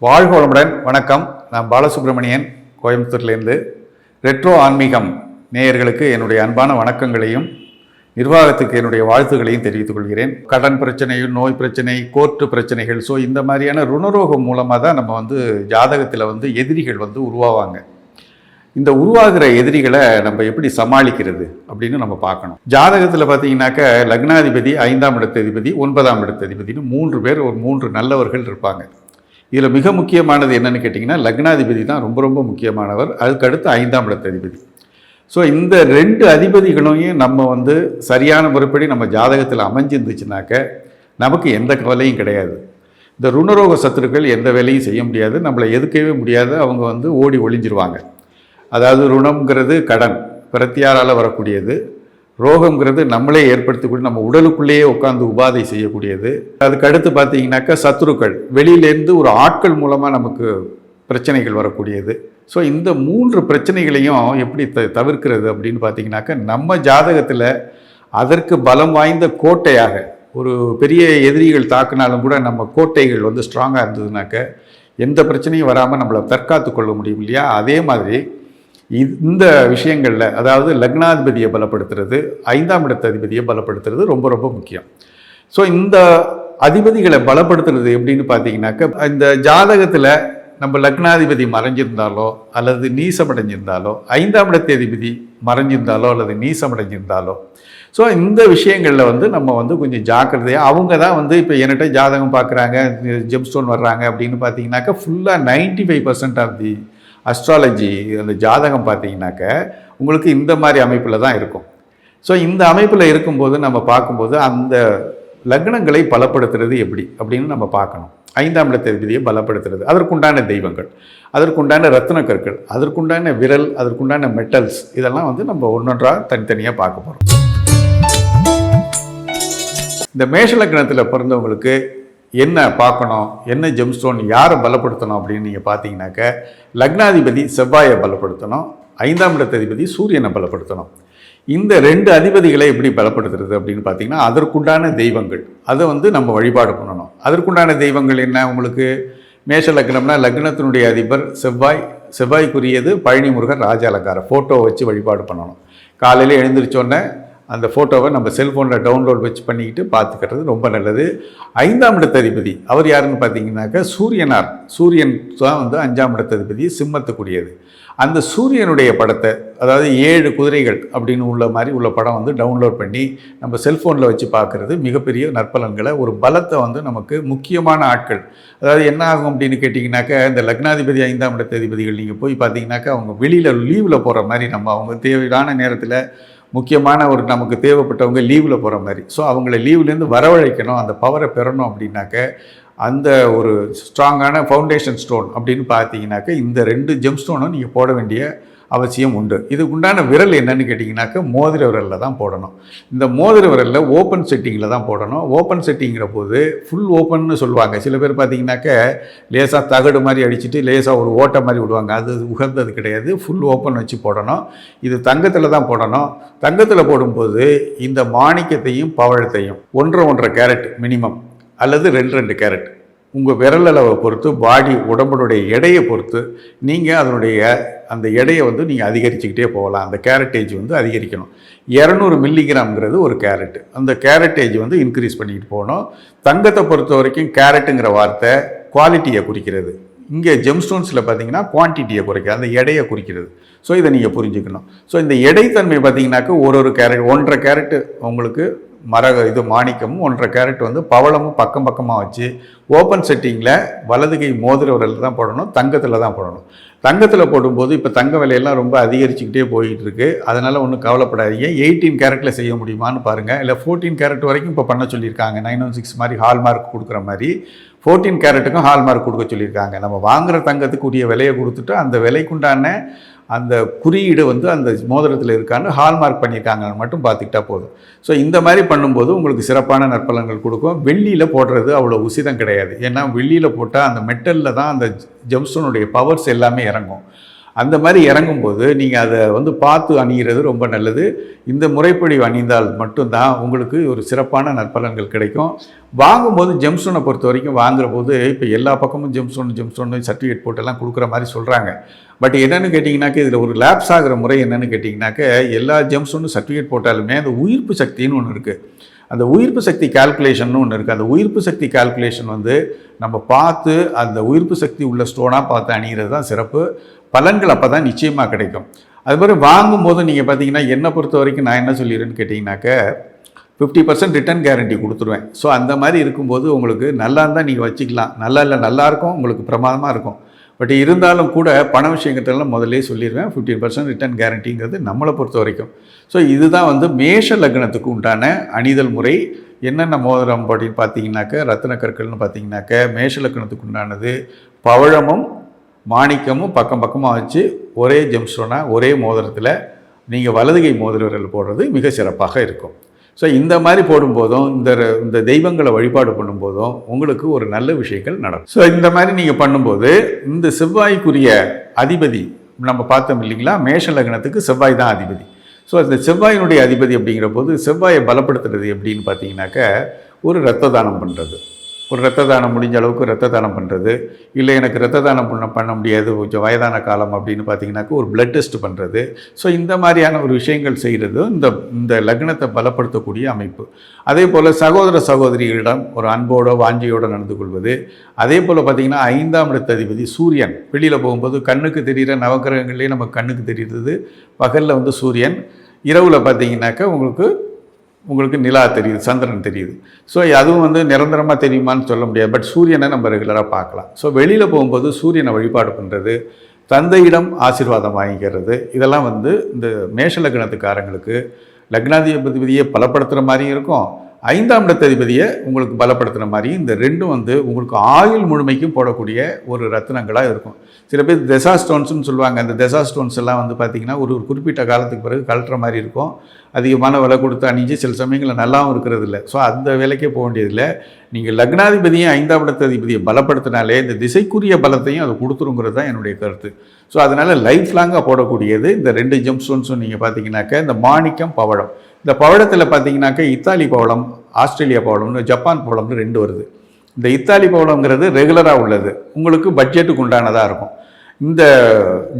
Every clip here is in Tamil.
வாழ்க வளமுடன் வணக்கம். நான் பாலசுப்ரமணியன் கோயம்புத்தூர்லேருந்து. ரெட்ரோ ஆன்மீகம் நேயர்களுக்கு என்னுடைய அன்பான வணக்கங்களையும் நிர்வாகத்துக்கு என்னுடைய வாழ்த்துக்களையும் தெரிவித்துக் கொள்கிறேன். கடன் பிரச்சனை நோய் பிரச்சனை கோர்ட்டு பிரச்சனைகள் ஸோ இந்த மாதிரியான ருணரோகம் மூலமாக தான் நம்ம வந்து ஜாதகத்தில் வந்து எதிரிகள் வந்து உருவாவாங்க. இந்த உருவாகிற எதிரிகளை நம்ம எப்படி சமாளிக்கிறது அப்படின்னு நம்ம பார்க்கணும். ஜாதகத்தில் பார்த்தீங்கன்னாக்க லக்னாதிபதி ஐந்தாம் இடத்ததிபதி ஒன்பதாம் இடத்ததிபதினு மூன்று பேர் ஒரு மூன்று நல்லவர்கள் இருப்பாங்க. இதில் மிக முக்கியமானது என்னென்னு கேட்டிங்கன்னா லக்னாதிபதி தான் ரொம்ப ரொம்ப முக்கியமானவர். அதுக்கு அடுத்து இடத்த அதிபதி. ஸோ இந்த ரெண்டு அதிபதிகளையும் நம்ம வந்து சரியான முறைப்படி நம்ம ஜாதகத்தில் அமைஞ்சிருந்துச்சுனாக்க நமக்கு எந்த கவலையும் கிடையாது. இந்த ருணரோக சத்துருக்கள் எந்த வேலையும் செய்ய முடியாது. நம்மளை எதுக்கவே முடியாது. அவங்க வந்து ஓடி ஒளிஞ்சிருவாங்க. அதாவது ருணம்ங்கிறது கடன் பிரத்தியாரால் வரக்கூடியது. ரோகம்ங்கிறது நம்மளே ஏற்படுத்தக்கூடிய நம்ம உடலுக்குள்ளேயே உட்காந்து உபாதை செய்யக்கூடியது. அதுக்கு அடுத்து பார்த்தீங்கன்னாக்கா சத்துருக்கள். வெளியிலேருந்து ஒரு ஆட்கள் மூலமாக நமக்கு பிரச்சனைகள் வரக்கூடியது. ஸோ இந்த மூன்று பிரச்சனைகளையும் எப்படி த தவிர்க்கிறது அப்படின்னு பார்த்தீங்கன்னாக்கா நம்ம ஜாதகத்தில் அதற்கு பலம் வாய்ந்த கோட்டையாக ஒரு பெரிய எதிரிகள் தாக்குனாலும் கூட நம்ம கோட்டைகள் வந்து ஸ்ட்ராங்காக இருந்ததுனாக்க எந்த பிரச்சனையும் வராமல் நம்மளை தற்காத்து கொள்ள முடியும் இல்லையா? அதே மாதிரி இந்த விஷயங்களில் அதாவது லக்னாதிபதியை பலப்படுத்துறது ஐந்தாம் இடத்த அதிபதியை பலப்படுத்துறது ரொம்ப ரொம்ப முக்கியம். ஸோ இந்த அதிபதிகளை பலப்படுத்துறது எப்படின்னு பார்த்தீங்கன்னாக்க இந்த ஜாதகத்தில் நம்ம லக்னாதிபதி மறைஞ்சிருந்தாலோ அல்லது நீசமடைஞ்சிருந்தாலோ ஐந்தாம் இடத்த அதிபதி மறைஞ்சிருந்தாலோ அல்லது நீசமடைஞ்சிருந்தாலோ. ஸோ இந்த விஷயங்களில் வந்து நம்ம வந்து கொஞ்சம் ஜாக்கிரதையாக அவங்க தான் வந்து இப்போ என்கிட்ட ஜாதகம் பார்க்குறாங்க ஜெம்ஸ்டோன் வர்றாங்க அப்படின்னு பார்த்தீங்கன்னாக்கா ஃபுல்லாக ninety five percent of the astrology அந்த ஜாதகம் பார்த்தீங்கன்னாக்க உங்களுக்கு இந்த மாதிரி அமைப்பில் தான் இருக்கும். ஸோ இந்த அமைப்பில் இருக்கும்போது நம்ம பார்க்கும்போது அந்த லக்னங்களை பலப்படுத்துறது எப்படி? அப்படின்னு நம்ம பார்க்கணும். ஐந்தாம் இடத்ததிபதியை பலப்படுத்துறது. அதற்குண்டான தெய்வங்கள் அதற்குண்டான ரத்ன கற்கள் அதற்குண்டான விரல் அதற்குண்டான மெட்டல்ஸ் இதெல்லாம் வந்து நம்ம ஒன்றொன்றாக தனித்தனியாக பார்க்க போகிறோம் இந்த மேஷ லக்னத்தில் பிறந்தவங்களுக்கு என்ன பார்க்கணும் என்ன ஜெம்ஸ்டோன் யாரை பலப்படுத்தணும் அப்படின்னு நீங்கள் பார்த்தீங்கன்னாக்க லக்னாதிபதி செவ்வாயை பலப்படுத்தணும் ஐந்தாம் இடத்ததிபதி சூரியனை பலப்படுத்தணும். இந்த ரெண்டு அதிபதிகளை எப்படி பலப்படுத்துறது அப்படின்னு பார்த்தீங்கன்னா அதற்குண்டான தெய்வங்கள். அதை வந்து நம்ம வழிபாடு பண்ணணும். அதற்குண்டான தெய்வங்கள் என்ன உங்களுக்கு? மேஷ லக்னம்னா லக்னத்தினுடைய அதிபர் செவ்வாய். செவ்வாய்க்குரியது பழனி முருகன் ராஜ அலங்காரம் ஃபோட்டோ வச்சு வழிபாடு பண்ணணும். காலையில் எழுந்திரிச்சோன்னே அந்த ஃபோட்டோவை நம்ம செல்ஃபோனில் டவுன்லோட் வச்சு பண்ணிக்கிட்டு பார்த்துக்கிறது ரொம்ப நல்லது. ஐந்தாம் இடத்ததிபதி அவர் யாருன்னு பார்த்தீங்கன்னாக்கா சூரியனார். சூரியன் தான் வந்து அஞ்சாம் இடத்ததிபதி சிம்மத்துக்குரியது. அந்த சூரியனுடைய படத்தை அதாவது ஏழு குதிரைகள் அப்படின்னு உள்ள மாதிரி உள்ள படம் வந்து டவுன்லோட் பண்ணி நம்ம செல்ஃபோனில் வச்சு பார்க்குறது மிகப்பெரிய நற்பலன்களை ஒரு பலத்தை வந்து நமக்கு முக்கியமான ஆட்கள். அதாவது என்ன ஆகும் அப்படின்னு கேட்டிங்கனாக்கா இந்த லக்னாதிபதி ஐந்தாம் இடத்ததிபதிகள் நீங்கள் போய் பார்த்தீங்கன்னாக்கா அவங்க வெளியில் லீவில் போகிற மாதிரி நம்ம அவங்க தேவையான நேரத்தில் முக்கியமான ஒரு நமக்கு தேவைப்பட்டவங்க லீவில் போகிற மாதிரி. ஸோ அவங்கள லீவ்லேருந்து வரவழைக்கணும் அந்த பவரை பெறணும் அப்படின்னாக்க அந்த ஒரு ஸ்ட்ராங்கான ஃபவுண்டேஷன் ஸ்டோன் அப்படின்னு பார்த்தீங்கன்னாக்க இந்த ரெண்டு ஜெம் ஸ்டோனும் நீங்கள் போட வேண்டிய அவசியம் உண்டு. இதுக்கு உண்டான விரல் என்னன்னு கேட்டிங்கனாக்க மோதிர விரலில் தான் போடணும். இந்த மோதிர விரலில் ஓப்பன் செட்டிங்கில் தான் போடணும். ஓப்பன் செட்டிங்கிற போது ஃபுல் ஓப்பன்னு சொல்லுவாங்க. சில பேர் பார்த்தீங்கன்னாக்க லேசாக தகடு மாதிரி அடிச்சுட்டு லேசாக ஒரு ஓட்டை மாதிரி விடுவாங்க. அது உகந்தது கிடையாது. ஃபுல் ஓப்பன் வச்சு போடணும். இது தங்கத்தில் தான் போடணும். தங்கத்தில் போடும்போது இந்த மாணிக்கத்தையும் பவழத்தையும் ஒன்றரை ஒன்றரை கேரட் மினிமம் அல்லது ரெண்டு ரெண்டு கேரட் உங்கள் விரல் அளவை பொறுத்து பாடி உடம்புடைய எடையை பொறுத்து நீங்கள் அதனுடைய அந்த எடையை வந்து நீங்கள் அதிகரிச்சுக்கிட்டே போகலாம். அந்த கேரட்டேஜ் வந்து அதிகரிக்கணும். இரநூறு மில்லிகிராம்ங்கிறது ஒரு கேரட் அந்த கேரட்டேஜ் வந்து இன்க்ரீஸ் பண்ணிக்கிட்டு போகணும். தங்கத்தை பொறுத்த வரைக்கும் கேரட்டுங்கிற வார்த்தை குவாலிட்டியை குறிக்கிறது. இங்கே ஜெம்ஸ்டோன்ஸில் பார்த்தீங்கன்னா குவான்டிட்டியை குறைக்கிறது. அந்த எடையை குறிக்கிறது. ஸோ இதை நீங்கள் புரிஞ்சுக்கணும். ஸோ இந்த எடைத்தன்மை பார்த்தீங்கன்னாக்க ஒரு ஒரு கேரட் ஒன்றரை கேரட்டு உங்களுக்கு மர இது மாணிக்கமும் ஒன்றரை கேரட் வந்து பவளமும் பக்கம் பக்கமாக வச்சு ஓப்பன் செட்டிங்கில் வலது கை மோதிர விரலில் தான் போடணும் தங்கத்தில் தான் போடணும். தங்கத்தில் போடும்போது இப்போ தங்க விலையெல்லாம் ரொம்ப அதிகரிச்சுக்கிட்டே போயிட்டு இருக்கு அதனால் ஒன்றும் கவலைப்படாதீங்க. எயிட்டீன் கேரட்டில் செய்ய முடியுமான்னு பாருங்கள் இல்லை ஃபோர்டீன் கேரட் வரைக்கும் இப்போ பண்ண சொல்லியிருக்காங்க. நைன் ஒன் சிக்ஸ் மாதிரி ஹால்மார்க் கொடுக்குற மாதிரி. ஃபோர்டீன் கேரட்டுக்கும் ஹால்மார்க் கொடுக்க சொல்லியிருக்காங்க. நம்ம வாங்குகிற தங்கத்துக்கு உரிய விலையை கொடுத்துட்டு அந்த விலைக்குண்டான அந்த குறியீடு வந்து அந்த மோதிரத்தில் இருக்கான்னு ஹால்மார்க் பண்ணியிருக்காங்கன்னு மட்டும் பார்த்துக்கிட்டா போதும். ஸோ இந்த மாதிரி பண்ணும்போது உங்களுக்கு சிறப்பான நற்பலன்கள் கொடுக்கும். வெள்ளியில் போடுறது அவ்வளோ உசிதம் கிடையாது. ஏன்னா வெள்ளியில் போட்டால் அந்த மெட்டலில் தான் அந்த ஜெம்ஸ்டோனுடைய பவர்ஸ் எல்லாமே இறங்கும். அந்த மாதிரி இறங்கும்போது நீங்கள் அதை வந்து பார்த்து அணிகிறது ரொம்ப நல்லது. இந்த முறைப்படி அணிந்தால் மட்டும்தான் உங்களுக்கு ஒரு சிறப்பான நற்பலன்கள் கிடைக்கும். வாங்கும்போது ஜெம்ஸ்டோனை பொறுத்த வரைக்கும் வாங்குற போது இப்போ எல்லா பக்கமும் ஜெம்ஸ்டோன் ஜெம்ஸ்டோன் சர்டிஃபிகேட் போட்டெல்லாம் கொடுக்குற மாதிரி சொல்கிறாங்க பட் என்னென்னு கேட்டிங்கனாக்க இதில் ஒரு லேப்ஸ் ஆகிற முறை என்னென்னு கேட்டிங்கனாக்க எல்லா ஜெம்ஸ்டோனும் சர்டிஃபிகேட் போட்டாலுமே அந்த உயிர்ப்பு சக்தின்னு ஒன்று இருக்குது அந்த உயிர்ப்பு சக்தி கால்குலேஷன் ஒன்று இருக்குது அந்த உயிர்ப்பு சக்தி கால்குலேஷன் வந்து நம்ம பார்த்து அந்த உயிர்ப்பு சக்தி உள்ள ஸ்டோனாக பார்த்து அணிகிறது தான் சிறப்பு. பலன்கள் அப்போ தான் நிச்சயமாக கிடைக்கும். அது மாதிரி வாங்கும்போது நீங்கள் பார்த்தீங்கன்னா என்னை பொறுத்த வரைக்கும் நான் என்ன சொல்லிடுறேன்னு கேட்டிங்கனாக்க ஃபிஃப்டி பர்சன்ட் ரிட்டர்ன் கேரண்டி கொடுத்துருவேன். ஸோ அந்த மாதிரி இருக்கும்போது உங்களுக்கு நல்லா இருந்தால் நீங்கள் வச்சுக்கலாம். நல்லா இல்லை நல்லாயிருக்கும் உங்களுக்கு பிரமாதமாக இருக்கும். பட் இருந்தாலும் கூட பண விஷயங்கள்லாம் முதல்ல சொல்லிடுவேன் ஃபிஃப்டீன் பர்சன்ட் ரிட்டர்ன் கேரண்டிங்கிறது நம்மளை பொறுத்த வரைக்கும். ஸோ இதுதான் வந்து மேஷ லக்னத்துக்கு உண்டான அணிதல் முறை. என்னென்ன மோதிரம் அப்படின்னு பார்த்தீங்கன்னாக்க ரத்தின கற்கள்னு பார்த்தீங்கன்னாக்க மேஷ லக்னத்துக்கு உண்டானது பவழமும் மாணிக்கமும் பக்கம் பக்கமாக வச்சு ஒரே ஜெம்ஸ்டோனாக ஒரே மோதிரத்தில் நீங்கள் வலதுகை மோதிர விரல் போடுறது மிக சிறப்பாக இருக்கும். ஸோ இந்த மாதிரி போடும்போதும் இந்த இந்த தெய்வங்களை வழிபாடு பண்ணும்போதும் உங்களுக்கு ஒரு நல்ல விஷயங்கள் நடக்கும். ஸோ இந்த மாதிரி நீங்கள் பண்ணும்போது இந்த செவ்வாய்க்குரிய அதிபதி நம்ம பார்த்தோம் இல்லைங்களா? மேஷ லக்னத்துக்கு செவ்வாய் தான் அதிபதி. ஸோ இந்த செவ்வாயினுடைய அதிபதி அப்படிங்கிற போது செவ்வாயை பலப்படுத்துறது எப்படின்னு பார்த்தீங்கன்னாக்க ஒரு ரத்த தானம் பண்ணுறது ஒரு ரத்த தானம் முடிஞ்ச அளவுக்கு ரத்த தானம் பண்ணுறது இல்லை எனக்கு ரத்த தானம் பண்ண பண்ண முடியாது. கொஞ்சம் வயதான காலம் அப்படின்னு பார்த்தீங்கன்னாக்க ஒரு பிளட் டெஸ்ட் பண்ணுறது ஸோ இந்த மாதிரியான ஒரு விஷயங்கள் செய்கிறது இந்த இந்த லக்னத்தை பலப்படுத்தக்கூடிய அமைப்பு. அதே போல் சகோதர சகோதரிகளிடம் ஒரு அன்போட வாஞ்சியோடு நடந்து கொள்வது. அதே போல் பார்த்திங்கன்னா ஐந்தாம் இடத்ததிபதி சூரியன். வெளியில் போகும்போது கண்ணுக்கு தெரிகிற நவக்கிரகங்கள்லேயே நம்ம கண்ணுக்கு தெரிகிறது பகலில் வந்து சூரியன். இரவில் பார்த்தீங்கன்னாக்கா உங்களுக்கு உங்களுக்கு நிலா தெரியுது சந்திரன் தெரியுது. ஸோ அதுவும் வந்து நிரந்தரமாக தெரியுமான்னு சொல்ல முடியாது. பட் சூரியனை நம்ம ரெகுலராக பார்க்கலாம். ஸோ வெளியில் போகும்போது சூரியனை வழிபாடு பண்ணுறது தந்தையிடம் ஆசீர்வாதம் வாங்கிக்கிறது இதெல்லாம் வந்து இந்த மேஷ லக்னத்துக்காரங்களுக்கு லக்னாதிபதியை பலப்படுத்துகிற மாதிரியும் இருக்கும். ஐந்தாம் இடத்ததிபதியை உங்களுக்கு பலப்படுத்துகிற மாதிரி இந்த ரெண்டும் வந்து உங்களுக்கு ஆயுள் முழுமைக்கும் போடக்கூடிய ஒரு ரத்தினங்களாக இருக்கும். சில பேர் தெசா ஸ்டோன்ஸ்னு சொல்லுவாங்க. அந்த தெசா ஸ்டோன்ஸ் எல்லாம் வந்து பார்த்திங்கன்னா ஒரு ஒரு குறிப்பிட்ட காலத்துக்கு பிறகு கழட்டுற மாதிரி இருக்கும். அதிகமான விலை கொடுத்து அணிஞ்சு சில சமயங்களில் நல்லாவும் இருக்கிறது இல்லை ஸோ அந்த வேலைக்கே போக வேண்டியதில்லை. நீங்கள் லக்னாதிபதியும் ஐந்தாம் இடத்ததிபதியை பலப்படுத்தினாலே இந்த திசைக்குரிய பலத்தையும் அது கொடுத்துருங்கிறது தான் என்னுடைய கருத்து. ஸோ அதனால் லைஃப் லாங்காக போடக்கூடியது இந்த ரெண்டு ஜம்ப் ஸ்டோன்ஸும் நீங்கள் பார்த்தீங்கன்னாக்க இந்த மாணிக்கம் பவழம் இந்த பவழத்தில் பார்த்தீங்கன்னாக்க இத்தாலி பவளம் ஆஸ்திரேலியா பவளம்னு ஜப்பான் பவளம்னு ரெண்டு வருது. இந்த இத்தாலி பவளம்ங்கிறது ரெகுலராக உள்ளது. உங்களுக்கு பட்ஜெட்டுக்கு உண்டானதாக இருக்கும். இந்த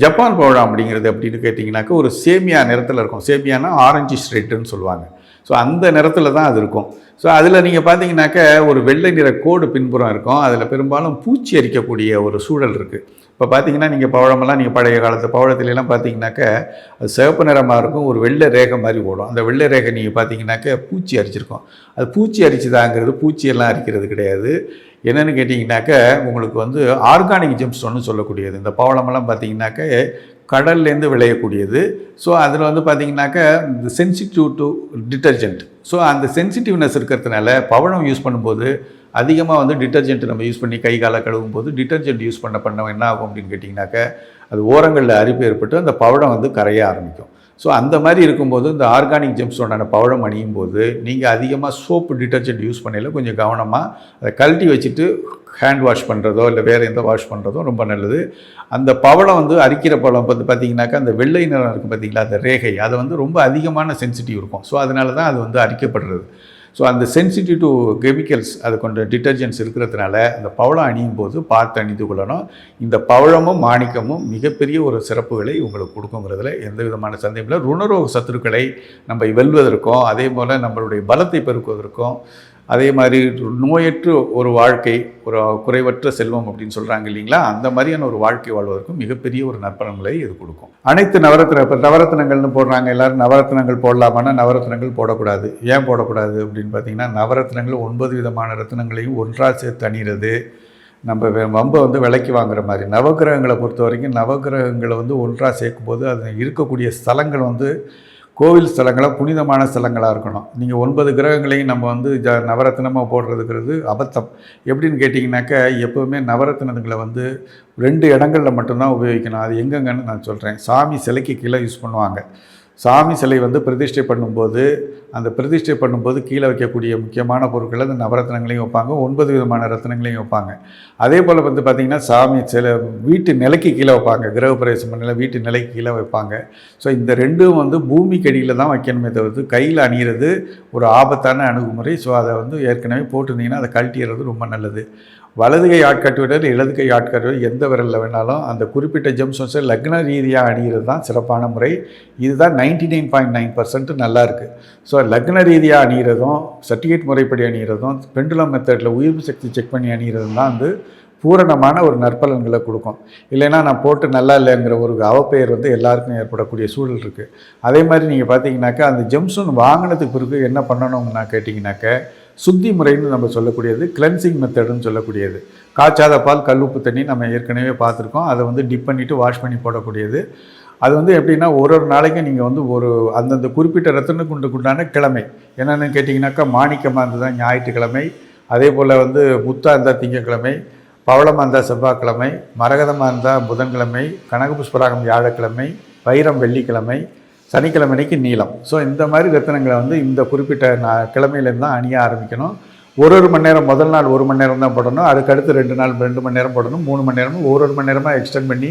ஜப்பான் பவழம் அப்படிங்கிறது அப்படின்னு கேட்டிங்கனாக்கா ஒரு சேமியா நிறத்தில் இருக்கும். சேமியானா ஆரஞ்சு ஸ்ட்ரெட்டுன்னு சொல்லுவாங்க. ஸோ அந்த நிறத்தில் தான் அது இருக்கும். ஸோ அதில் நீங்கள் பார்த்தீங்கன்னாக்க ஒரு வெள்ளை நிற கோடு பின்புறம் இருக்கும். அதில் பெரும்பாலும் பூச்சி அரிக்கக்கூடிய ஒரு சூழல் இருக்குது இப்போ பார்த்தீங்கன்னா நீங்கள் பவழமெல்லாம் நீங்கள் பழைய காலத்து பவழத்துலலாம் பார்த்தீங்கன்னாக்க அது சிவப்பு நிறமாக இருக்கும். ஒரு வெள்ளை ரேகை மாதிரி ஓடும். அந்த வெள்ளை ரேகை நீங்கள் பார்த்தீங்கன்னாக்க பூச்சி அரிச்சிருக்கும். அது பூச்சி அரிச்சுதாங்கிறது பூச்சியெல்லாம் அரிக்கிறது கிடையாது. என்னென்னு கேட்டிங்கனாக்க உங்களுக்கு வந்து ஆர்கானிக் ஜெம்ஸ்டோன்னு சொல்லக்கூடியது. இந்த பவளமெல்லாம் பார்த்தீங்கன்னாக்க கடல்லேருந்து விளையக்கூடியது. ஸோ அதில் வந்து பார்த்திங்கனாக்க இந்த சென்சிட்டிவ் டு டிட்டர்ஜென்ட் ஸோ அந்த சென்சிட்டிவ்னஸ் இருக்கிறதுனால பவழம் யூஸ் பண்ணும்போது அதிகமாக வந்து டிட்டர்ஜென்ட் நம்ம யூஸ் பண்ணி கை காலை கழுவும் போது டிட்டர்ஜென்ட் யூஸ் பண்ண பண்ண என்ன ஆகும் அப்படின்னு கேட்டிங்கனாக்க அது ஓரங்களில் அரிப்பு ஏற்பட்டு அந்த பவழம் வந்து கரைய ஆரம்பிக்கும். ஸோ அந்த மாதிரி இருக்கும்போது இந்த ஆர்கானிக் ஜெம்ஸ்டோனான பவழம் அணியும் போது நீங்கள் அதிகமாக சோப்பு டிட்டர்ஜென்ட் யூஸ் பண்ணல கொஞ்சம் கவனமாக அதை கழட்டி வச்சுட்டு ஹேண்ட் வாஷ் பண்ணுறதோ இல்லை வேறு எந்த வாஷ் பண்ணுறதோ ரொம்ப நல்லது. அந்த பவளம் வந்து அரிக்கிற பழம் வந்து பார்த்திங்கனாக்கா அந்த வெள்ளை நிறம் இருக்கும் பார்த்தீங்களா அந்த ரேகை அதை வந்து ரொம்ப அதிகமான சென்சிட்டிவ் இருக்கும். ஸோ அதனால தான் அது வந்து அரிக்கப்படுறது. ஸோ அந்த சென்சிட்டிவ் டு கெமிக்கல்ஸ் அது கொண்ட டிட்டர்ஜென்ட்ஸ் இருக்கிறதுனால அந்த பவளம் அணியும் போது பார்த்து அணிந்து கொள்ளணும். இந்த பவழமும் மாணிக்கமும் மிகப்பெரிய ஒரு சிறப்புகளை உங்களுக்கு கொடுக்குங்கிறதுல எந்த விதமான சந்தேகம் இல்லை. ருணரோக சத்துருக்களை நம்ம வெல்வதற்கும் அதே போல் நம்மளுடைய பலத்தை பெருக்குவதற்கும் அதே மாதிரி நோயற்று ஒரு வாழ்க்கை ஒரு குறைவற்ற செல்வம் அப்படின்னு சொல்கிறாங்க இல்லைங்களா? அந்த மாதிரியான ஒரு வாழ்க்கை வாழ்வதற்கும் மிகப்பெரிய ஒரு நற்பலன்களை இது கொடுக்கும். அனைத்து நவரத்ன இப்போ நவரத்னங்கள்னு போடுறாங்க எல்லோரும் நவரத்னங்கள் போடலாமான்னா நவரத்னங்கள் போடக்கூடாது. ஏன் போடக்கூடாது அப்படின்னு பார்த்தீங்கன்னா நவரத்னங்கள் ஒன்பது விதமான ரத்னங்களையும் ஒன்றாக சேர்த்து அணிகிறது நம்ம வம்பை வந்து விலைக்கு வாங்குற மாதிரி. நவகிரகங்களை பொறுத்த வரைக்கும் நவகிரகங்களை வந்து ஒன்றாக சேர்க்கும் போது அது இருக்கக்கூடிய ஸ்தலங்கள் வந்து கோவில் ஸ்தலங்களாக புனிதமான ஸ்தலங்களாக இருக்கணும். நீங்கள் ஒன்பது கிரகங்களையும் நம்ம வந்து ஜ நவரத்தினமாக போடுறதுங்கிறது அபத்தம். எப்படின்னு கேட்டிங்கனாக்கா எப்போவுமே நவரத்னங்களை வந்து ரெண்டு இடங்களில் மட்டும்தான் உபயோகிக்கணும். அது எங்கெங்கன்னு நான் சொல்கிறேன் சாமி சிலைக்கு கீழே யூஸ் பண்ணுவாங்க. சாமி சிலை வந்து பிரதிஷ்டை பண்ணும்போது அந்த பிரதிஷ்டை பண்ணும்போது கீழே வைக்கக்கூடிய முக்கியமான பொருட்கள் அந்த நவரத்னங்களையும் வைப்பாங்க ஒன்பது விதமான ரத்னங்களையும் வைப்பாங்க. அதே போல் வந்து பார்த்திங்கன்னா சாமி சில வீட்டு நிலைக்கு கீழே வைப்பாங்க கிரகப்பிரவேசம் பண்ணல வீட்டு நிலைக்கு கீழே வைப்பாங்க. ஸோ இந்த ரெண்டும் வந்து பூமிக்கு அடியில் தான் வைக்கணுமே தவிர்த்து கையில் அணியிறது ஒரு ஆபத்தான அணுகுமுறை. ஸோ அதை வந்து ஏற்கனவே போட்டிருந்தீங்கன்னா அதை கழட்டிடுறது ரொம்ப நல்லது. வலது கை ஆட்காட்டு விரல் இடது கை ஆட்காட்டு எந்த விரலில் வேணாலும் அந்த குறிப்பிட்ட ஜெம்ஸ்டோன்ஸை லக்ன ரீதியாக அணிகிறது தான் சிறப்பான முறை. இதுதான் ninety nine point nine percent நல்லா இருக்குது ஸோ லக்ன ரீதியாக அணிகிறதும் சர்டிஃபிகேட் முறைப்படி அணிகிறதும் பெண்டுலம் மெத்தடில் உயிர்ப்பு சக்தி செக் பண்ணி அணிகிறதும் தான் வந்து பூரணமான ஒரு நற்பலன்களை கொடுக்கும். இல்லைன்னா நான் போட்டு நல்லா இல்லைங்கிற ஒரு அவப்பெயர் வந்து எல்லாருக்கும் ஏற்படக்கூடிய சூழல் இருக்குது அதே மாதிரி நீங்கள் பார்த்தீங்கன்னாக்கா அந்த ஜெம்சூன் வாங்கினதுக்கு பிறகு என்ன பண்ணணும்னா கேட்டிங்கனாக்க சுத்தி முறைன்னு நம்ம சொல்லக்கூடியது கிளென்சிங் மெத்தடுன்னு சொல்லக்கூடியது. காய்ச்சாத பால் கல்லுப்பு தண்ணி நம்ம ஏற்கனவே பார்த்துருக்கோம். அதை வந்து டிப் பண்ணிவிட்டு வாஷ் பண்ணி போடக்கூடியது. அது வந்து எப்படின்னா ஒரு ஒரு நாளைக்கும் நீங்கள் வந்து ஒரு அந்தந்த குறிப்பிட்ட ரத்தனுக்கு உண்டான கிழமை. என்னென்னு கேட்டிங்கனாக்கா மாணிக்கமாக இருந்தது ஞாயிற்றுக்கிழமை. அதே போல் வந்து முத்தாக இருந்தால் திங்கக்கிழமை. பவளமாக இருந்தால் செவ்வாய்க்கிழமை. மரகதமாக இருந்தால் புதன்கிழமை. கனகபுஷ்பராகம் வியாழக்கிழமை. வைரம் வெள்ளிக்கிழமை. சனிக்கிழமைக்கு நீளம். ஸோ இந்த மாதிரி ரத்தினங்களை வந்து இந்த குறிப்பிட்ட நான் கிழமையிலேருந்து தான் அணிய ஆரம்பிக்கணும். ஒரு ஒரு மணி நேரம் முதல் நாள் ஒரு மணி நேரம் தான் போடணும். அதுக்கடுத்து ரெண்டு நாள் ரெண்டு மணி நேரம் போடணும். மூணு மணி நேரமும் ஒரு ஒரு மணி நேரமாக எக்ஸ்டெண்ட் பண்ணி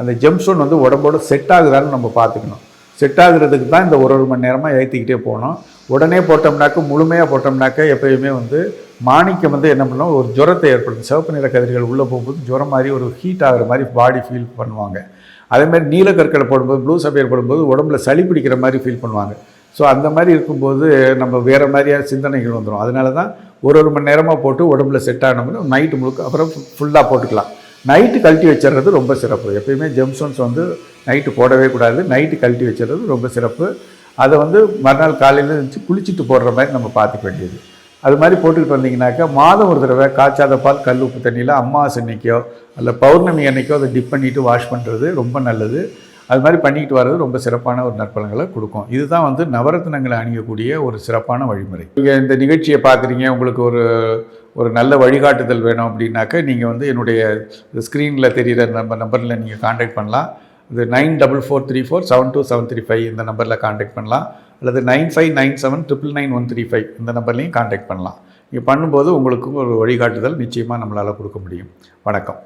அந்த ஜெம்ஸ்டோன் வந்து உடம்போடு செட் ஆகுதான்னு நம்ம பார்த்துக்கணும். செட் ஆகுறதுக்கு தான் இந்த ஒரு ஒரு மணி நேரமாக ஏற்றிக்கிட்டே போகணும். உடனே போட்டோம்னாக்க முழுமையாக போட்டோம்னாக்க எப்பயுமே வந்து மாணிக்கம் வந்து என்ன பண்ணோம் ஒரு ஜுரத்தை ஏற்படுத்தும். சிவப்பு நிற கதிர்கள் உள்ளே போகும்போது ஜுரம் மாதிரி ஒரு ஹீட் ஆகிற மாதிரி பாடி ஃபீல் பண்ணுவாங்க. அதேமாதிரி நீலக்கற்களை போடும்போது ப்ளூ சஃபையர் போடும்போது உடம்புல சளி பிடிக்கிற மாதிரி ஃபீல் பண்ணுவாங்க. ஸோ அந்த மாதிரி இருக்கும்போது நம்ம வேறு மாதிரியான சிந்தனைகள் வந்துடும் அதனால தான் ஒரு ஒரு மணி நேரமாக போட்டு உடம்புல செட் ஆனோம்னா நைட்டு முழுக்க அப்புறம் ஃபுல்லாக போட்டுக்கலாம். நைட்டு கழட்டி வச்சிடுறது ரொம்ப சிறப்பு. எப்பயுமே ஜெம்ஸ்டோன்ஸ் வந்து நைட்டு போடவே கூடாது. நைட்டு கழட்டி வச்சிடுறது ரொம்ப சிறப்பு. அதை வந்து மறுநாள் காலையில் இருந்துச்சு குளிச்சுட்டு போடுற மாதிரி நம்ம பார்த்துக்க வேண்டியது. அது மாதிரி போட்டுக்கிட்டு வந்தீங்கன்னாக்கா மாதம் ஒரு தடவை காய்ச்சாத பால் கல் உப்பு தண்ணியில் அம்மாவாசை அன்னைக்கோ அல்ல பௌர்ணமி அன்னைக்கோ அதை டிப் பண்ணிவிட்டு வாஷ் பண்ணுறது ரொம்ப நல்லது. அது மாதிரி பண்ணிக்கிட்டு வர்றது ரொம்ப சிறப்பான ஒரு நற்பலன்களை கொடுக்கும். இதுதான் வந்து நவரத்னங்களை அணியக்கூடிய ஒரு சிறப்பான வழிமுறை. நீங்கள் இந்த நிகழ்ச்சியை பார்க்குறீங்க உங்களுக்கு ஒரு ஒரு நல்ல வழிகாட்டுதல் வேணும் அப்படின்னாக்க நீங்கள் வந்து என்னுடைய ஸ்க்ரீனில் தெரிகிற நம்ம நம்பரில் நீங்கள் காண்டாக்ட் பண்ணலாம். இது nine double four three four seven two seven three five இந்த நம்பரில் காண்டாக்ட் பண்ணலாம். அல்லது nine five nine seven triple nine one three five இந்த நம்பர்லையும் காண்டாக்ட் பண்ணலாம். நீங்கள் பண்ணும்போது உங்களுக்கு ஒரு வழிகாட்டுதல் நிச்சயமாக நம்மளால் கொடுக்க முடியும். வணக்கம்.